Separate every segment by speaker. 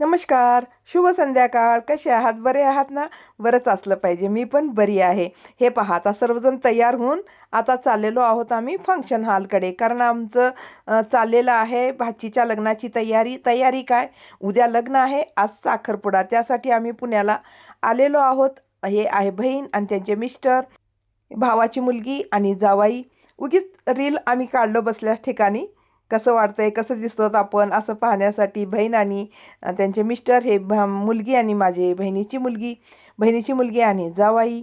Speaker 1: नमस्कार. शुभ संध्याकाळ. कसे आहात? बरे आहात ना? बरंच असलं पाहिजे. मी पण बरी आहे. हे पहा आता सर्वजण तयार होऊन आता चाललेलो आहोत आम्ही फंक्शन हॉलकडे कारण आमचं चाललेलं आहे भाचीच्या लग्नाची तयारी. तयारी काय? उद्या लग्न आहे आज साखरपुडा. त्यासाठी आम्ही पुण्याला आलेलो आहोत. हे आहे बहीण आणि त्यांचे मिस्टर भावाची मुलगी आणि जावाई. उगीच रील आम्ही काढलो बसल्याच ठिकाणी. कसं वाटतंय कसं दिसतो आपण असं पाहण्यासाठी बहीण आणि त्यांचे मिस्टर हे भ मुलगी आणि माझे बहिणीची मुलगी बहिणीची मुलगी आणि जावाई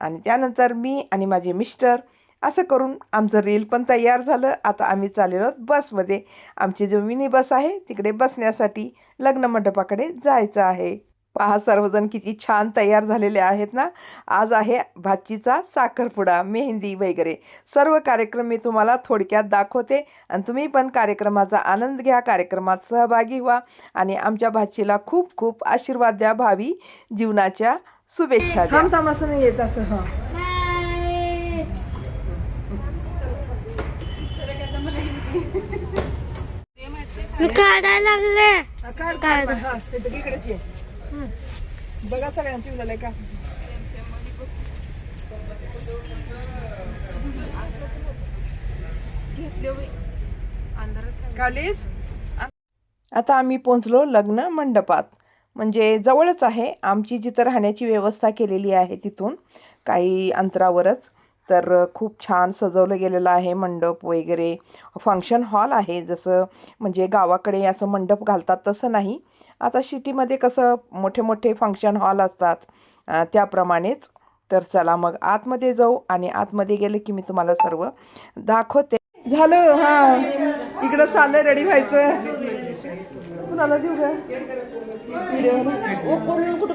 Speaker 1: आणि त्यानंतर मी आणि माझे मिस्टर असं करून आमचं रील पण तयार झालं. आता आम्ही चाललेलो आहोत बसमध्ये. आमची जो मिनी बस आहे तिकडे बसण्यासाठी लग्न मंडपाकडे जायचं आहे. पहा सर्वजण किती छान तयार झालेले आहेत ना. आज आहे भाचीचा साखरपुडा मेहंदी वगैरे. सर्व कार्यक्रम मी तुम्हाला थोडक्यात दाखवते आणि तुम्ही पण कार्यक्रमाचा आनंद घ्या कार्यक्रमात सहभागी व्हा आणि आमच्या भाचीला खूप खूप आशीर्वाद द्या भावी जीवनाच्या शुभेच्छा द्या.
Speaker 2: थांब थांब असं नाही येत असं हा.
Speaker 3: काढायला लागले.
Speaker 2: हा, काढ काढ काढ. हा ते तर इकडेच ये हम्म. बघा सगळ्यांची उलाय का.
Speaker 1: आता आम्ही पोहोचलो लग्न मंडपात. म्हणजे जवळच आहे. आमची जिथं राहण्याची व्यवस्था केलेली आहे तिथून काही अंतरावरच. तर खूप छान सजवलं गेलेलं आहे मंडप वगैरे. फंक्शन हॉल आहे जसं म्हणजे गावाकडे असं मंडप घालतात तसं नाही. आता सिटीमध्ये कसं मोठे मोठे फंक्शन हॉल असतात त्याप्रमाणेच. तर चला मग आतमध्ये जाऊ आणि आतमध्ये गेले की मी तुम्हाला सर्व दाखवते.
Speaker 2: झालं हा. इकडं चाललंय रेडी व्हायचं. कुणाला देऊ ग? कुठं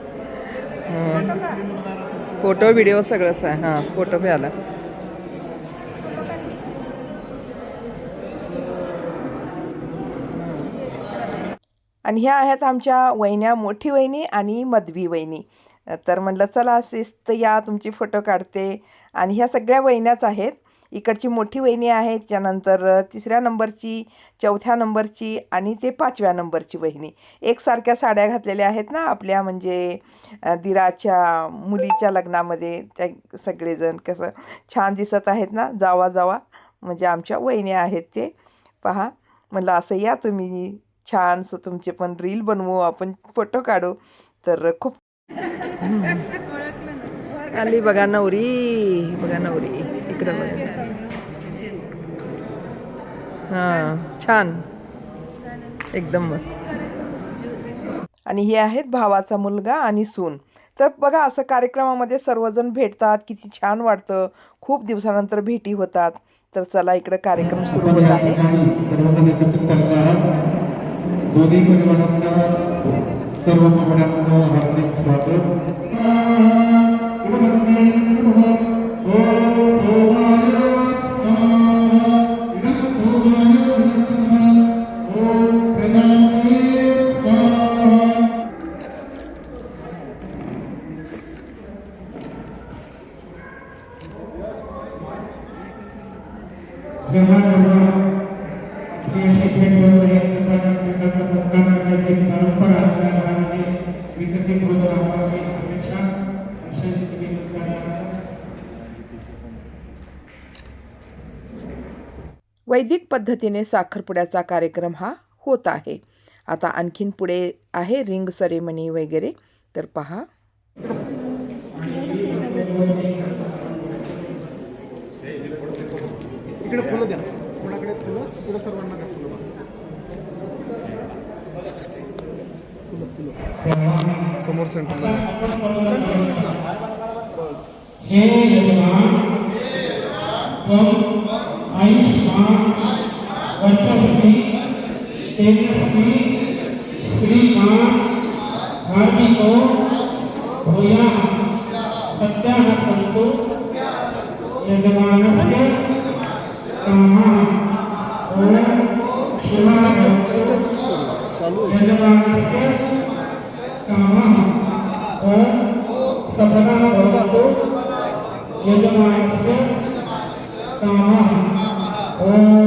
Speaker 1: फोटो व्हिडिओ सगळंच आहे. हां फोटो बी आला. आणि ह्या आहेत आमच्या वहिन्या मोठी वहिनी आणि मधवी वहिनी. तर म्हटलं चला सिस्त या तुमची फोटो काढते. आणि ह्या सगळ्या वहिन्याच आहेत. इकडची मोठी वहिनी आहे त्यानंतर तिसऱ्या नंबरची चौथ्या नंबरची आणि ते पाचव्या नंबरची वहिनी. एकसारख्या साड्या घातलेल्या आहेत ना आपल्या म्हणजे दिराच्या मुलीच्या लग्नामध्ये त्या सगळेजण कसं छान दिसत आहेत ना जावा जावा म्हणजे आमच्या वहिनी आहेत ते. पहा म्हणलं असं या तुम्ही छानसं तुमचे पण रील बनवू आपण फोटो काढू. तर खूप आली बघा नवरी बघा नवरी. इकडं बघा हां छान. एकदम मस्त. आणि हे आहेत भावाचा मुलगा आणि सून. तर बघा असं कार्यक्रमामध्ये सर्वजण भेटतात किती छान वाटतं. खूप दिवसानंतर भेटी होतात. तर चला इकडे कार्यक्रम सुरू होत आहे.
Speaker 4: सर्व
Speaker 1: वैदिक पद्धतीने साखरपुड्याचा कार्यक्रम हा होत आहे. आता आणखीन पुढे आहे रिंग सेरेमनी वगैरे. तर पहा.
Speaker 5: इकडे फुलं द्या. कोणाकडे फुलं पुढे सर्वांना द्या फुलं फुलं फुलं. समोर सेंटरला
Speaker 4: हे यशस्वी तेजस्वी श्रीमान हार्दिको भूया सत्या सन्तु
Speaker 5: यजमान
Speaker 4: से कामा और क्षमा यजमान से कामा और सपना भवतु यजमान से कामा और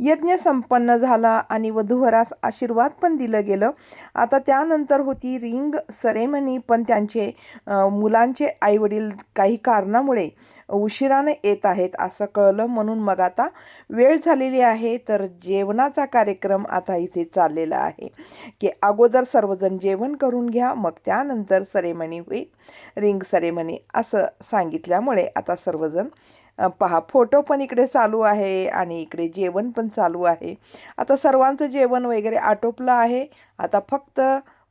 Speaker 1: यज्ञ संपन्न झाला आणि वधूवरास आशीर्वाद पण दिलं गेलं. आता त्यानंतर होती रिंग सरेमनी पण त्यांचे मुलांचे आईवडील काही कारणामुळे उशिराने येत आहेत असं कळलं म्हणून मग आता वेळ झालेली आहे तर जेवणाचा कार्यक्रम आता इथे चाललेला आहे. की अगोदर सर्वजण जेवण करून घ्या मग त्यानंतर सरेमनी होईल. रिंग सरेमनी असं सांगितल्यामुळे आता सर्वजण पहा फोटो पण इकडे चालू आहे आणि इकडे जेवण पण चालू आहे. आता सर्वांचं जेवण वगैरे आटोपलं आहे. आता फक्त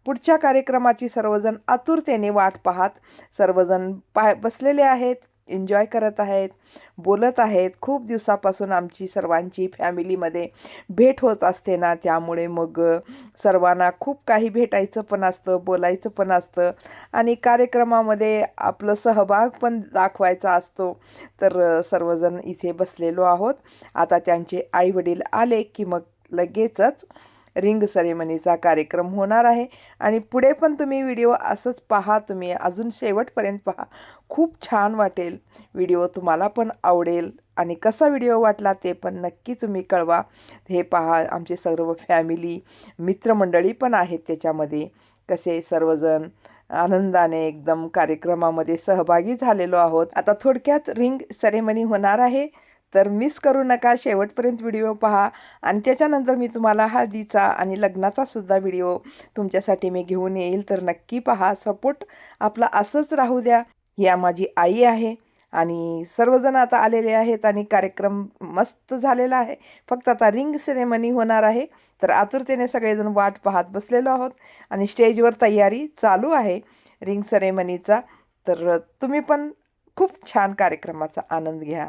Speaker 1: पुढच्या कार्यक्रमाची सर्वजण आतुरतेने वाट पाहत सर्वजण पाय बसलेले आहेत. एन्जॉय करत आहेत बोलत आहेत. खूप दिवसापासून आमची सर्वांची फॅमिलीमध्ये भेट होत असते ना त्यामुळे मग सर्वांना खूप काही भेटायचं पण असतं बोलायचं पण असतं. आणि कार्यक्रमामध्ये आपलं सहभाग पण दाखवायचा असतो. तर सर्वजण इथे बसलेलो आहोत. आता त्यांचे आईवडील आले की मग लगेचच रिंग सेरेमनीचा कार्यक्रम होणार आहे. आणि पुढे पण तुम्ही व्हिडिओ असंच पहा तुम्ही अजून शेवटपर्यंत पहा. खूप छान वाटेल. व्हिडिओ तुम्हाला पण आवडेल. आणि कसा व्हिडिओ वाटला ते पण नक्की तुम्ही कळवा. हे पहा आमचे सर्व फॅमिली मित्रमंडळी पण आहेत त्याच्यामध्ये. कसे सर्वजण आनंदाने एकदम कार्यक्रमामध्ये सहभागी झालेलो आहोत. आता थोडक्यात रिंग सेरेमनी होणार आहे. तर मिस करू नका. शेवटपर्यंत व्हिडिओ पहा. आणि त्याच्यानंतर मी तुम्हाला हळदीचा आणि लग्नाचा सुद्धा व्हिडिओ तुमच्यासाठी मी घेऊन येईल. तर नक्की पहा. सपोर्ट आपला असंच राहू द्या. या माझी आई आहे. आणि सर्वजण आता आलेले आहेत आणि कार्यक्रम मस्त झालेला आहे. फक्त आता रिंग सेरेमनी होणार आहे. तर आतुरतेने सगळेजण वाट पाहत बसलेलो आहोत. आणि स्टेजवर तयारी चालू आहे रिंग सेरेमनीचा तर तुम्ही पण खूप छान कार्यक्रमाचा आनंद घ्या.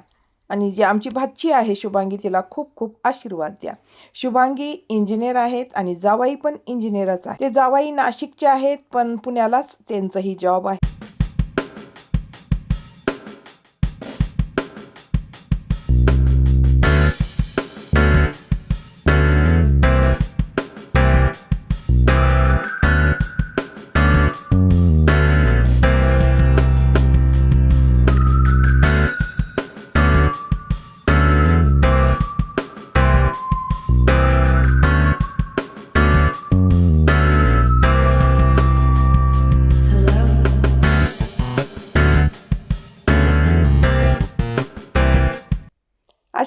Speaker 1: आणि जी आमची भाची आहे शुभांगी तिला खूप खूप आशीर्वाद द्या. शुभांगी इंजिनियर आहेत आणि जावाई पण इंजिनियरच आहे. ते जावाई नाशिकचे आहेत पण पुण्यालाच त्यांचंही जॉब आहे.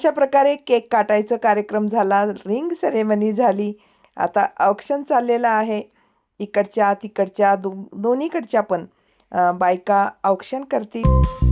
Speaker 1: अशा प्रकारे केक काटायचं कार्यक्रम झाला रिंग सेरेमनी झाली. आता ऑप्शन चाललेलं आहे. इकडच्या तिकडच्या दो दोन्हीकडच्या पण बायका औक्षण करतील.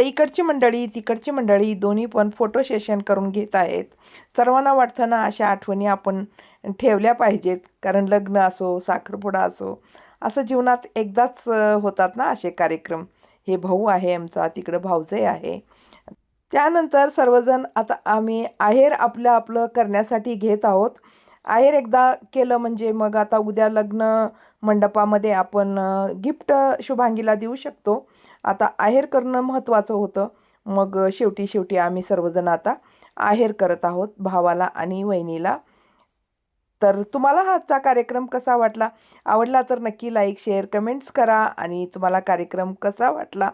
Speaker 1: तर इकडची मंडळी तिकडची मंडळी दोन्ही पण फोटो सेशन करून घेत आहेत. सर्वांना वाटतं ना अशा आठवणी आपण ठेवल्या पाहिजेत. कारण लग्न असो साखरपुडा असो असं जीवनात एकदाच होतात ना असे कार्यक्रम. हे भाऊ आहे आमचा तिकडं भाऊजय आहे. त्यानंतर सर्वजण आता आम्ही आहेर आपलं आपलं करण्यासाठी घेत आहोत. आहेर एकदा केलं म्हणजे मग आता उद्या लग्न मंडपामध्ये आपण गिफ्ट शुभांगीला देऊ शकतो. आता आहेर करणं महत्त्वाचं होतं. मग शेवटी शेवटी आम्ही सर्वजण आता आहेर करत आहोत भावाला आणि वहिनीला. तर तुम्हाला हाचा आजचा कार्यक्रम कसा वाटला? आवडला तर नक्की लाईक शेअर कमेंट्स करा आणि तुम्हाला कार्यक्रम कसा वाटला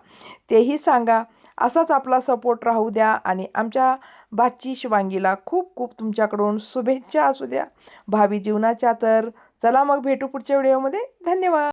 Speaker 1: तेही सांगा. असाच आपला सपोर्ट राहू द्या आणि आमच्या भाची शिवांगीला खूप खूप तुमच्याकडून शुभेच्छा असू द्या. भावी जीवनाच्या तर चला मग भेटू पुढच्या व्हिडिओमध्ये धन्यवाद.